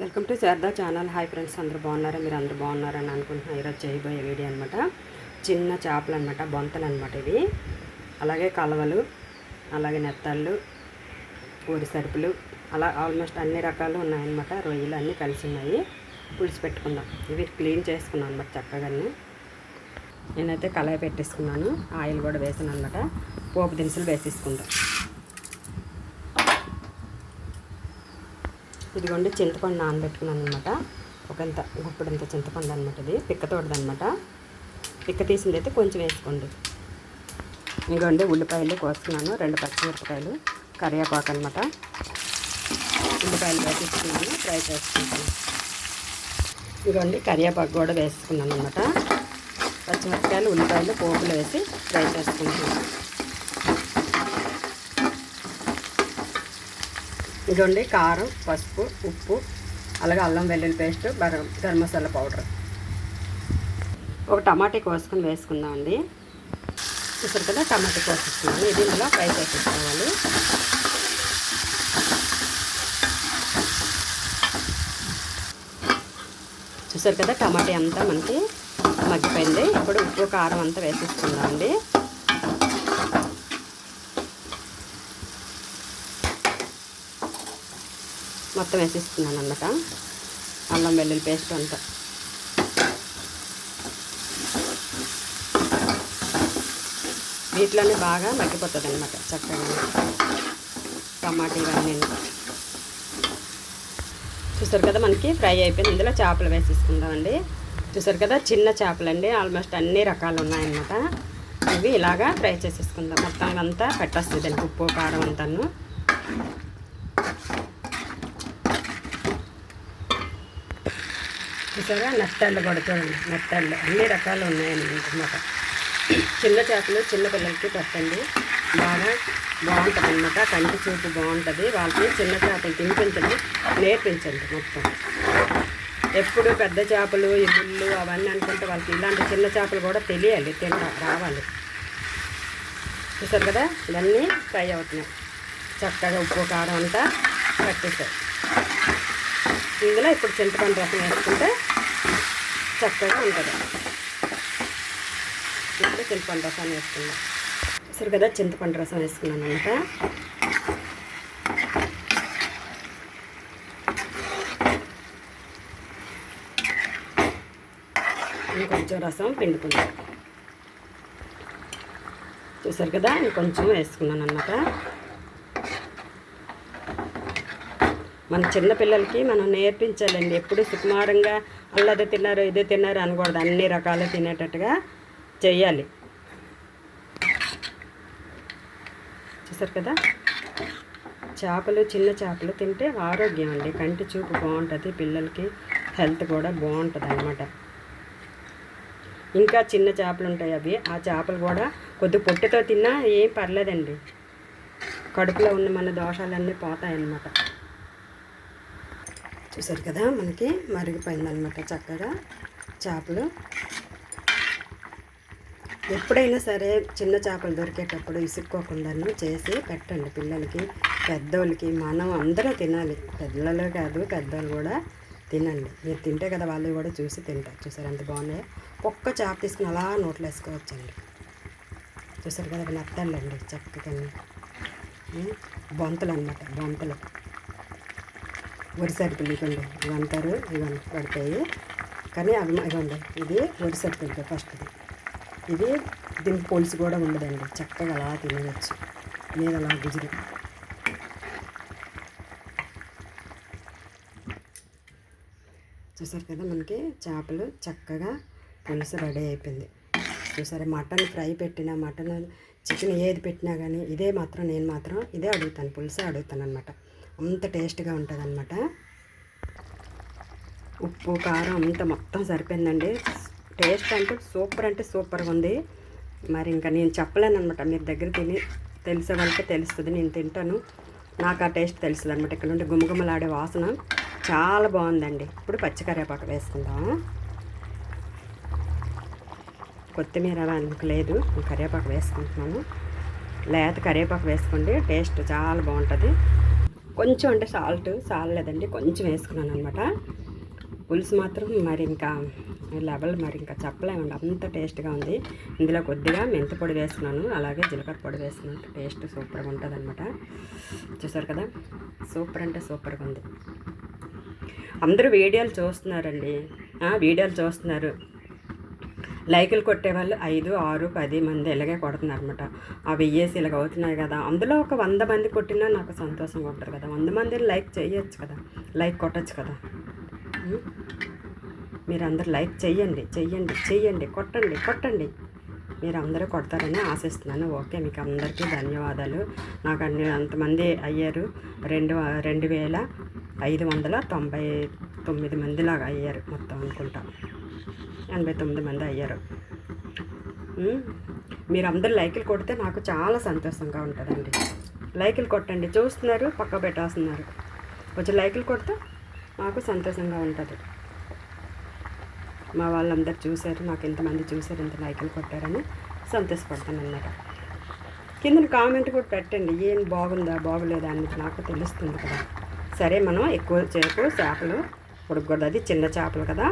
Welcome to Sharada channel. Hi friends అందరూ బాగున్నారా? మీరు అందరూ బాగున్నారని అనుకుంటున్నా. ఈరోజు చేయబోయే వీడియో అనమాట చిన్న చేపలు అనమాట బొంతలు అనమాట ఇవి. అలాగే కలవలు అలాగే నెత్తళ్ళు ఊరి సరుపులు అలా ఆల్మోస్ట్ అన్ని రకాలు ఉన్నాయన్నమాట. రొయ్యలు అన్నీ కలిసి ఉన్నాయి. పులుసు పెట్టుకుందాం. ఇవి క్లీన్ చేసుకున్నాను అనమాట చక్కగానే నేనైతే కళాయి పెట్టేసుకున్నాను. ఆయిల్ కూడా వేసాను అనమాట పోపు దినుసులు వేసేసుకుందాం. ఇదిగోండి చింతపండు నానబెట్టుకున్నాను అనమాట ఒకంత గుప్పడంత చింతపండు అనమాట ఇది. పిక్కతోడదనమాట పిక్క తీసింది అయితే కొంచెం వేసుకోండి. ఇదిగోండి ఉల్లిపాయలు కోసుకున్నాను. రెండు పచ్చిమిరపకాయలు కరివేపాకు అనమాట ఉల్లిపాయలు వేసేసుకున్నాను. ఫ్రై చేసుకుంటాను. ఇదిగోండి కరివేపాకు కూడా వేసుకున్నాను అనమాట పచ్చిమిరపకాయలు ఉల్లిపాయలు పోపులు వేసి ఫ్రై చేసుకుంటున్నాను ఇదిగోండి కారం పసుపు ఉప్పు అలాగే అల్లం వెల్లుల్లి పేస్ట్ గరం గరం మసాలా పౌడర్. ఒక టమాటా కోసుకొని వేసుకుందామండి చూసారు కదా టమాటా కోసేసుకున్నాను ఇది ఇలా ఫ్రై చేసేసుకోవాలి. చూసారు కదా టమాటా అంతా మనకి మగ్గిపోయింది. ఇప్పుడు ఉప్పు కారం అంతా వేసేసుకుందామండి మొత్తం వేసేస్తున్నాను అన్నమాట. అల్లం వెల్లుల్లి పేస్ట్ అంతా. వీటిలోనే బాగా మగ్గిపోతుంది అనమాట చక్కగా. టమాటా ఇవన్నీ. చూసారు కదా మనకి ఫ్రై అయిపోయింది. ఇందులో చేపలు వేసేసుకుందామండి. చూసారు కదా చిన్న చేపలు అండి ఆల్మోస్ట్ అన్ని రకాలు ఉన్నాయన్నమాట. ఇవి ఇలాగా ఫ్రై చేసేసుకుందాం. మొత్తం అంతా పెట్టేస్తుంది దానికి ఉప్పు కారం అంతాను. చూసారా? నెత్తళ్ళు కూడా చూడండి. అన్ని రకాలు ఉన్నాయండి అనమాట చిన్న చేపలు చిన్న పిల్లలకి పెట్టండి. బాగా బాగుంటుంది అనమాట కంటి చూపు బాగుంటుంది. వాళ్ళకి చిన్న చేపలు తినిపించండి. నేర్పించండి మొత్తం. ఎప్పుడు పెద్ద చేపలు ఇల్లు అవన్నీ అనుకుంటే వాళ్ళకి ఇలాంటి చిన్న చేపలు కూడా తెలియాలి తింటా రావాలి. చూసారు కదా? ఇవన్నీ ఫ్రై అవుతున్నాయి. చక్కగా ఉప్పు కారం అంతా పట్టేసాయి ఇందులో ఇప్పుడు చింతపండు రసం వేసుకుంటే చక్కగా ఉంటుంది. ఇప్పుడు చింతపండు రసం వేసుకున్నాం సరే కదా చింతపండు రసం వేసుకున్నాను అనమాట ఇంకొంచెం రసం పిండుకుందాం. చూసారు కదా ఇంకొంచెం వేసుకున్నాను అన్నమాట మన చిన్నపిల్లలకి మనం నేర్పించాలండి. ఎప్పుడు సుకుమారంగా అల్లదే తిన్నారు ఇదే తిన్నారు అనకూడదు. అన్ని రకాలు తినేటట్టుగా చేయాలి చూసారు కదా? చేపలు చిన్న చేపలు తింటే ఆరోగ్యం అండి. కంటి చూపు బాగుంటుంది పిల్లలకి హెల్త్ కూడా బాగుంటుంది అనమాట ఇంకా చిన్న చేపలు ఉంటాయి అవి. ఆ చేపలు కూడా కొద్ది పొట్టుతో తిన్నా ఏం పర్లేదండి. కడుపులో ఉన్న మన దోషాలన్నీ పోతాయన్నమాట. చూసారు కదా మనకి మరిగిపోయిందనమాట చక్కగా చేపలు. ఎప్పుడైనా సరే చిన్న చేపలు దొరికేటప్పుడు ఇసుక్కోకుండాను చేసి పెట్టండి పిల్లలకి పెద్దోళ్ళకి. మనం అందరూ తినాలి. పిల్లలు కాదు పెద్దోళ్ళు కూడా తినండి. మీరు తింటే కదా వాళ్ళు కూడా చూసి తింటారు. చూసారు ఎంత బాగున్నాయో? ఒక్క చేప తీసుకుని అలా నోట్లో వేసుకోవచ్చండి చూసారు కదా నత్తళ్ళండి చక్కగా బొంతలు అనమాట బొంతలు. వరిసరిపిల్లి ఇవ్వండి ఇవి అంటారు ఇవన్నీ పడతాయి. కానీ అవి ఇవ్వండి. ఇది వరిసరిపిల్లి ఫస్ట్ది. ఇది దీనికి పులుసు కూడా ఉండదండి. చక్కగా అలా తినవచ్చు. మీద అలా గుజరు చూసారు కదా మనకి చేపలు చక్కగా పులుసు రెడీ అయిపోయింది. చూసారు మటన్ ఫ్రై పెట్టినా మటన్ చికెన్ ఏది పెట్టినా కానీ ఇదే మాత్రం నేను మాత్రం ఇదే అడుగుతాను. పులుసే అడుగుతాను అనమాట అంత టేస్ట్గా ఉంటుంది అనమాట ఉప్పు కారం అంత మొత్తం సరిపోయిందండి. టేస్ట్ అంటే సూపర్ అంటే సూపర్గా ఉంది. మరి ఇంకా నేను చెప్పలేను అనమాట మీరు దగ్గర తిని తెలిసే వాళ్ళకి తెలుస్తుంది. నేను తింటాను. నాకు ఆ టేస్ట్ తెలుస్తుంది అనమాట ఇక్కడ నుండి గుమగుమలాడే వాసన చాలా బాగుందండి. ఇప్పుడు పచ్చికరేపాకు వేసుకుందాం. కొత్తిమీర అందుకు లేదు. కరివేపాకు వేసుకుంటున్నాను. లేత కరివేపాకు వేసుకోండి. టేస్ట్ చాలా బాగుంటుంది. కొంచెం అంటే సాల్ట్ సాలలేదండి కొంచెం వేసుకున్నాను అనమాట పులుసు మాత్రం మరి ఇంకా లెవెల్ మరి ఇంకా చెప్పలేమండి అంత టేస్ట్గా ఉంది. ఇందులో కొద్దిగా మెంతి పొడి వేసుకున్నాను అలాగే జీలకర్ర పొడి వేసుకున్నాను. టేస్ట్ సూపర్గా ఉంటుంది అనమాట చూసారు కదా? సూపర్ అంటే సూపర్గా ఉంది. అందరూ వీడియోలు చూస్తున్నారండి. వీడియోలు చూస్తున్నారు. లైకులు కొట్టేవాళ్ళు ఐదు ఆరు పది మంది ఇలాగే కొడుతున్నారు అనమాట ఆ వెయ్యేసి ఇలాగ అవుతున్నాయి కదా. అందులో ఒక వంద మంది కొట్టినా నాకు సంతోషంగా ఉంటారు కదా. వంద మందిని లైక్ చేయొచ్చు కదా. లైక్ కొట్టచ్చు కదా. మీరందరూ మీరు అందరు లైక్ చెయ్యండి చెయ్యండి చెయ్యండి కొట్టండి కొట్టండి. మీరు అందరూ కొడతారని ఆశిస్తున్నాను. ఓకే మీకు అందరికీ ధన్యవాదాలు. నాకు అన్ని అంతమంది అయ్యారు. రెండు రెండు వేల ఐదు వందల తొంభై తొమ్మిది మందిలాగా అయ్యారు మొత్తం అనుకుంటా. ఎనభై తొమ్మిది మంది అయ్యారు. మీరు అందరు లైకులు కొడితే నాకు చాలా సంతోషంగా ఉంటుందండి. లైకులు కొట్టండి చూస్తున్నారు పక్క పెట్టేస్తున్నారు. కొంచెం లైకులు కొడితే మాకు సంతోషంగా ఉంటుంది. మా వాళ్ళందరూ చూశారు నాకు ఎంతమంది చూశారు ఇంత లైకులు కొట్టారని సంతోషపడతాను అన్నమాట. కింద కామెంట్ కూడా పెట్టండి ఏం బాగుందా బాగోలేదా అని నాకు తెలుస్తుంది కదా. సరే మనం ఎక్కువ చేపలు చేపలు ఉడకూడదు అది చిన్న చేపలు కదా.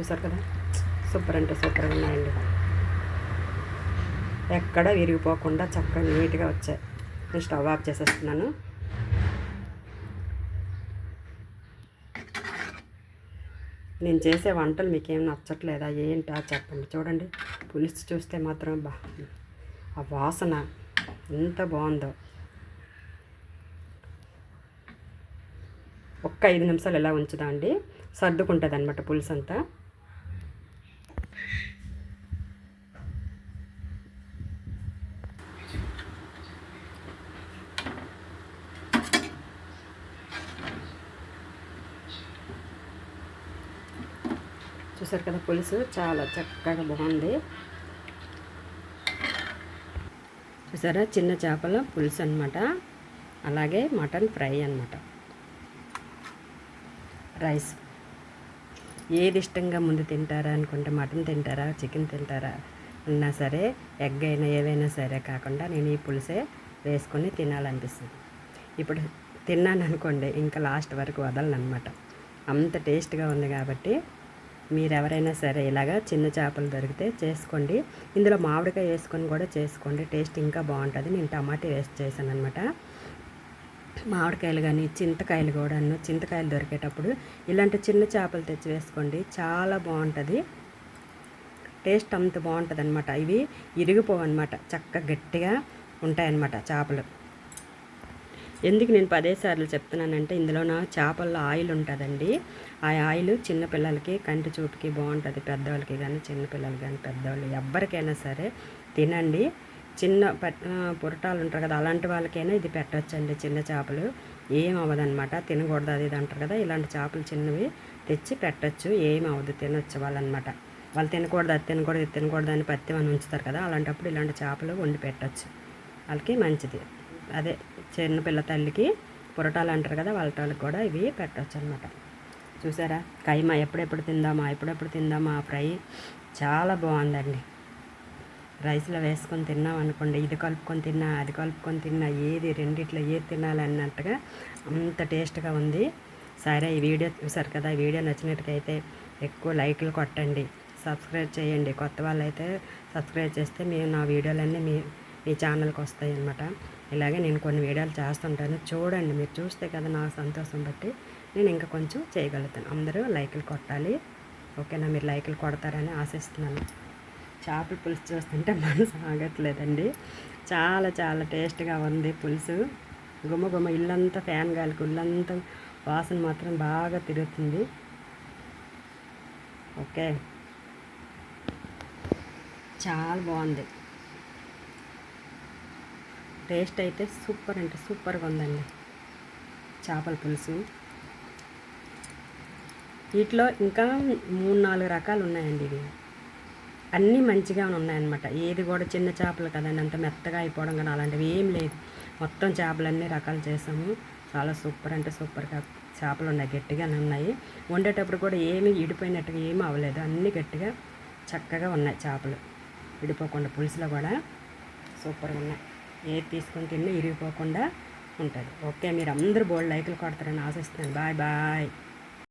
చూసారు కదా? సూపర్ అంటే సూపర్గా ఉన్నాయండి. ఎక్కడ విరిగిపోకుండా చక్కగా నీట్గా వచ్చాయి. నేను స్టవ్ ఆఫ్ చేసేస్తున్నాను. నేను చేసే వంటలు మీకేం నచ్చట్లేదా? ఏంటా? చెప్పండి. చూడండి. పులుసు చూస్తే మాత్రం బా ఆ వాసన ఎంత బాగుందో. ఒక్క ఐదు నిమిషాలు ఎలా ఉంచుదా అండి సర్దుకుంటుంది అనమాట పులుసు అంతా చూసారు కదా పులుసు చాలా చక్కగా బాగుంది. చూసారా? చిన్న చేపల పులుసు అనమాట అలాగే మటన్ ఫ్రై అనమాట రైస్. ఏది ఇష్టంగా ముందు తింటారా అనుకుంటే మటన్ తింటారా చికెన్ తింటారా అన్నా సరే ఎగ్ అయినా ఏవైనా సరే కాకుండా నేను ఈ పులుసే వేసుకొని తినాలనిపిస్తుంది. ఇప్పుడు తిన్నాను అనుకోండి ఇంకా లాస్ట్ వరకు వదలనమాట అంత టేస్ట్గా ఉంది కాబట్టి మీరు ఎవరైనా సరే ఇలాగా చిన్న చేపలు దొరికితే చేసుకోండి. ఇందులో మామిడికాయ వేసుకొని కూడా చేసుకోండి. టేస్ట్ ఇంకా బాగుంటుంది. నేను టమాటా వేస్ట్ చేశాను అనమాట మామిడికాయలు కానీ చింతకాయలు కూడాను చింతకాయలు దొరికేటప్పుడు ఇలాంటి చిన్న చేపలు తెచ్చి వేసుకోండి. చాలా బాగుంటుంది. టేస్ట్ అంత బాగుంటుంది అనమాట ఇవి ఇరిగిపోవన్నమాట. చక్కగా గట్టిగా ఉంటాయన్నమాట చేపలు. ఎందుకు నేను పదేసార్లు చెప్తున్నానంటే ఇందులో నా చేపల్లో ఆయిల్ ఉంటుందండి. ఆ ఆయిల్ చిన్నపిల్లలకి కంటి చూపుకి బాగుంటుంది. పెద్దవాళ్ళకి కానీ చిన్నపిల్లలు కానీ పెద్దవాళ్ళు ఎవరికైనా సరే తినండి. చిన్న పట్ పురటాలు ఉంటారు కదా అలాంటి వాళ్ళకైనా ఇది పెట్టవచ్చండి చిన్న చేపలు. ఏం అవ్వదన్నమాట. తినకూడదు అది ఇది అంటారు కదా ఇలాంటి చేపలు చిన్నవి తెచ్చి పెట్టచ్చు. ఏం అవ్వదు తినొచ్చు వాళ్ళు అనమాట వాళ్ళు తినకూడదు అది తినకూడదు ఇది తినకూడదు అని పత్తి అని ఉంచుతారు కదా అలాంటప్పుడు ఇలాంటి చేపలు వండి పెట్టచ్చు. వాళ్ళకి మంచిది. అదే. చిన్నపిల్ల తల్లికి పురటాలు అంటారు కదా వాళ్ళటాలకు కూడా ఇవి పెట్టొచ్చు అనమాట చూసారా? కైమా ఎప్పుడెప్పుడు తిందామా ఎప్పుడెప్పుడు తిందామా ఫ్రై చాలా బాగుందండి. రైస్లో వేసుకొని తిన్నాం అనుకోండి ఇది కలుపుకొని తిన్నా అది కలుపుకొని తిన్నా ఏది రెండిట్లో ఏది తినాలన్నట్టుగా అంత టేస్ట్గా ఉంది. సరే ఈ వీడియో చూసారు కదా ఈ వీడియో నచ్చినట్టుకైతే ఎక్కువ లైక్లు కొట్టండి సబ్స్క్రైబ్ చేయండి. కొత్త వాళ్ళైతే సబ్స్క్రైబ్ చేస్తే మేము నా వీడియోలన్నీ మీ మీ ఛానల్కి వస్తాయి అన్నమాట ఇలాగే నేను కొన్ని వీడియోలు చేస్తుంటాను. చూడండి మీరు చూస్తే కదా నా సంతోషం బట్టి నేను ఇంకా కొంచెం చేయగలుగుతాను. అందరూ లైకులు కొట్టాలి. ఓకేనా? మీరు లైకులు కొడతారని ఆశిస్తున్నాను. చేపల పులుసు చూస్తుంటే మనసు ఆగట్లేదండి. చాలా చాలా టేస్ట్గా ఉంది పులుసు. గుమ్మ గుమ్మ ఇల్లంతా ఫ్యాన్ గాలికి ఇల్లంతా వాసన మాత్రం బాగా తిరుగుతుంది. ఓకే. చాలా బాగుంది. టేస్ట్ అయితే సూపర్ అంటే సూపర్గా ఉందండి. చేపల పులుసు. వీటిలో ఇంకా మూడు నాలుగు రకాలు ఉన్నాయండి ఇవి. అన్నీ మంచిగా ఉన్నాయన్నమాట. ఏది కూడా చిన్న చేపలు కదండి అంత మెత్తగా అయిపోవడం కానీ అలాంటివి ఏం లేదు. మొత్తం చేపలు అన్ని రకాలు చేసాము. చాలా సూపర్ అంటే సూపర్గా చేపలు ఉన్నాయి గట్టిగానే ఉన్నాయి. వండేటప్పుడు కూడా ఏమీ ఇడిపోయినట్టుగా ఏమీ అవ్వలేదు. అన్నీ గట్టిగా చక్కగా ఉన్నాయి చేపలు. విడిపోకుండా పులుసులో కూడా సూపర్గా ఉన్నాయి. ఏది తీసుకొని తిన్నా ఇరిగిపోకుండా ఉంటుంది ఓకే మీరు అందరూ బోల్డ్ లైకులు కొడతారని ఆశిస్తున్నాను. Bye bye.